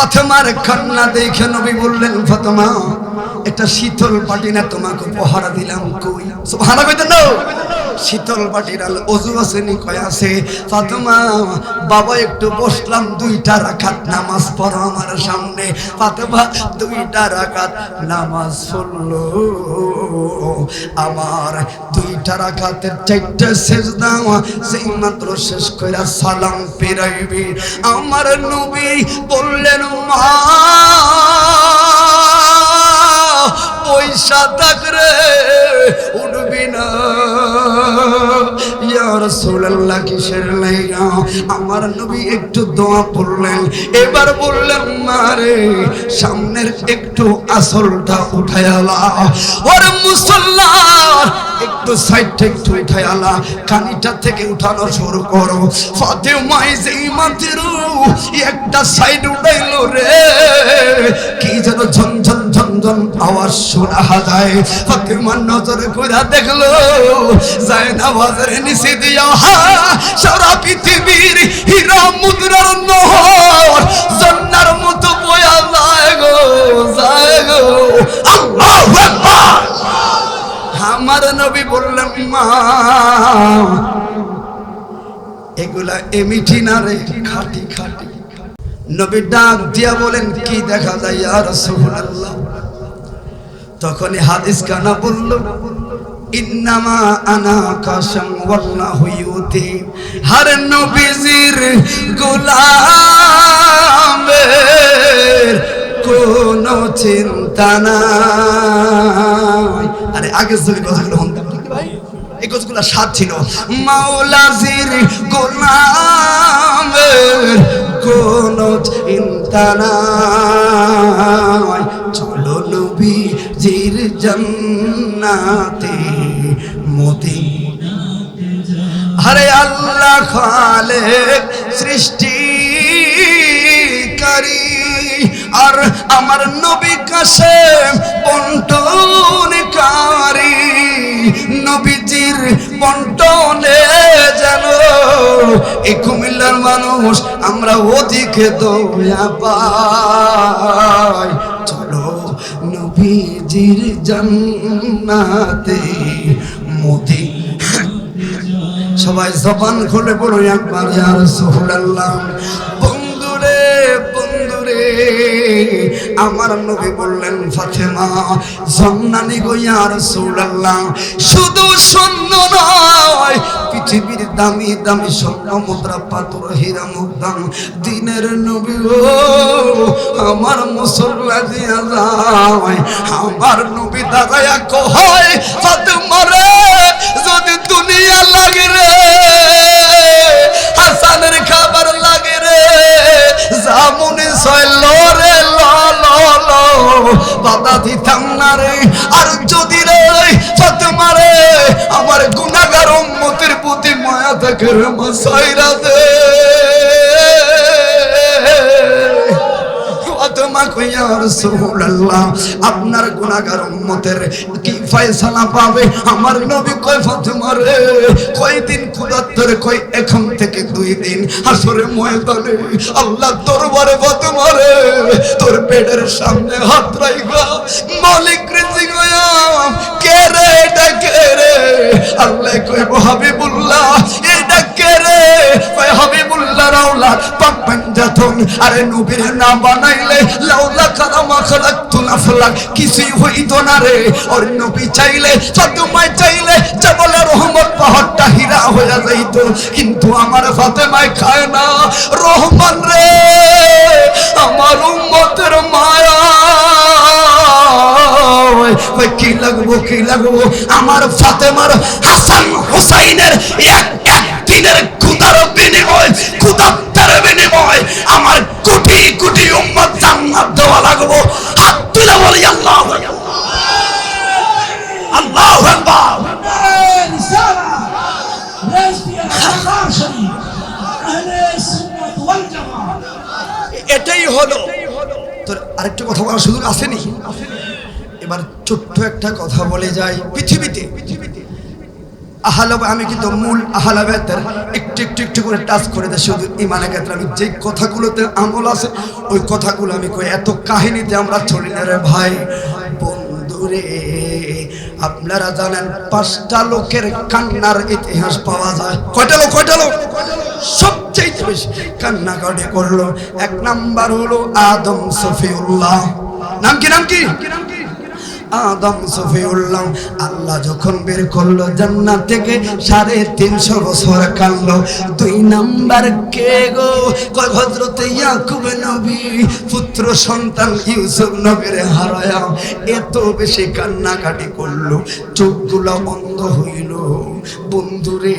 ফাতেমার কান্না দেখে নবী বললেন, ফাতেমা, এটা শীতল পাটি না তোমাকে উপহার দিলাম কই? সুবহানাল্লাহ শীতল বাটির আল, অজু আসেনি কয় আছে? ফাতেমা, বাবা একটু বসলাম, দুইটা রাখাত নামাজ পড়ো আমার সামনে। ফাতেমা, দুইটা রাখাত নামাজ পড়ল আমার দুইটা রাখাতের চারটা শেষ দাওয়া সেই মাত্র শেষ কইরা সালাম পেরাইবি আমার নবী বললেন, মা, পয়সা থাকরে রাসূলুল্লাহ কিসের লাইগা আমার নবী একটু দোয়া পড়লেন এবার বললেন মারে সামনের একটু আসলটা উঠায়ালা ওর মুসল্লা একটু সাইডটা একটু আলা কানিটা থেকে উঠানো শুরু করো। ফাতেমাই যেই মাত্র একটা সাইড উঠাইলো রে। কি যেন ঝনঝন ঝনঝন আওয়াজ শোনা যায়। ফাতেমার নজরে কইরা দেখল যায় না বাজারে নিচে দিয়া, হা, সারা পৃথিবীর হীরা মুদ্রার নবী বললেন, মা, এগুলা এমিঠি না রে, খাটি খাটি। নবী ডাক দিয়া বলেন, কি দেখা যায় ইয়া রাসূলুল্লাহ? তখন হাদিস কানা বলল, ইন্নামা আনা কাসাম ওয়াল্লাহু ইউতি। হর নবীজির গোলামের কোনো চিন্তা নাই। আরে, আগে যদি কথাগুলো এই কথাগুলো স্বাদ ছিল। মাওলাজির গোলামের কোনো চিন্তা নাই। চলো নবীজির জান্নাতে মোদি হরে আল্লাহ খালেক সৃষ্টিকারী। আর আমার নবী কাছে বন্টনকারী। নবীজির বন্টনে যেন এই কুমিল্লার মানুষ আমরা ওদিকে দৌড়া পাই। চলো নবীজির জান্নাতে মোদি। সবাই জবান খুলে বলো একবার, ইয়া বন্ধুরে বন্ধুরে আমার নবী বললেন, ফাতেমা জন্নানি গো ইয়া রাসূলুল্লাহ, শুধু স্বর্ণ নয়, পৃথিবীর দামি দামি স্বর্ণ মুদ্রা, পাথর, হীরা মুদ্রা, দিনের নবী গো, আমার মুসল্লা দিয়া যায়, আমার নবী দাঁড়ায়া কয়, ফাতেমা রে, যদি দুনিয়া লাগে রে প্রতি মায়া থাকে রে মাসাইরা দে। ফাতেমা কইয়া রাসূলুল্লাহ, আপনার উম্মতের কি ফয়সালা পাবে? আমার নবী রে কই এখন থেকে দুই দিন হাসরে ময়দানে আল্লাহ দরবারে ফাতেমা রে, তোর পেটের সামনে হাত রাইগা মালিক রে জিগায়া, কে রে কে আল্লাহ কইব হাবিবুল্লাহ এটা কে রে। কয়, হাবিবুল্লাহ রাউলা পাকবেন যাতন আরে নবীর নাম বানাইলে, লাউলা নাফলাক হইতো না রে। নবী চাইলে, ফাতেমায় চাইলে জাবালে রহমত পাহাড়টা হীরা হয়ে যাইতো। কিন্তু আমার ফাতেমায় খায় না। লাগবো। আমার ফাতেমার হাসান হোসাইনের এক একদিনের ক্ষুদার বিনিময় ক্ষুদার বিনিময় আমার কোটি কোটি উম্মত জান্নাত দেওয়া লাগবো। হাত তুলে বলি, আল্লাহ আল্লাহ এটাই হলো। তোর আরেকটা কথা বলার সুযোগ আসেনি আসেনি? এবার ছোট্ট একটা কথা বলে যাই পৃথিবীতে। আহালব, আমি কিন্তু মূল আহালাবেতের একটু একটু একটু করে টাচ করে দেয় শুধু ইমানে ক্ষেত্রে আমি যে কথাগুলোতে আমল আছে, ওই কথাগুলো আমি কই, এত কাহিনীতে আমরা চলি না রে ভাই। বন্ধুরে আপনারা জানেন পাঁচটা লোকের কান্নার ইতিহাস পাওয়া যায়। কয়টা লোক কয়টা লোক? সবচেয়ে বেশি কান্নাকাটি করল, এক নাম্বার হলো আদম সফিউল্লাহ। নাম কি নাম কি? আদম সফিউল্লাহ, আল্লাহ যখন বের করল জান্নাত থেকে, সাড়ে তিনশো বছর কানলো দুই নাম্বার কে গো? কয় হজরতে ইয়াকুব নবী, পুত্র সন্তান ইউসুফ নবীর হারায়া, এত বেশি কান্নাকাটি করল, চোখগুলো বন্ধ হইল। বন্ধুরে,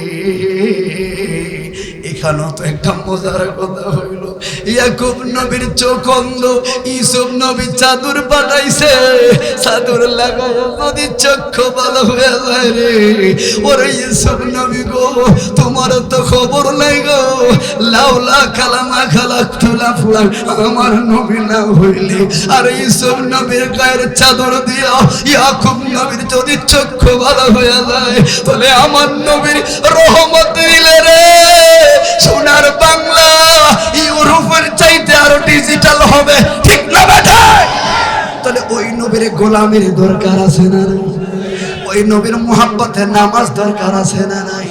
এখানেও তো একটা মজার কথা হইল ইয়াকুব নবীর চোখ অন্ধ, ইউসুফ নবী চাদর পাঠাইছে চাদর লাগায় যদি চক্ষু ভালো হয়ে যায় রে। ওরে ইউসুফ নবী গো তোমার তো খবর নাই গো। লাউলা কালামা খালা তুলা ফুলা আমার নবী না হইলে। আর ইউসুফ নবীর গায়ের চাদর দিয়া ইয়াকুব নবীর যদি চক্ষু ভালো হয়ে যায়, তাহলে আমার নবীর রহমত দিলে রে। সোনার বাংলা ইউরোপের গোলামের দরকার আছে না? ওই নবীর মোহাম্মতের নামাজ দরকার আছে না নাই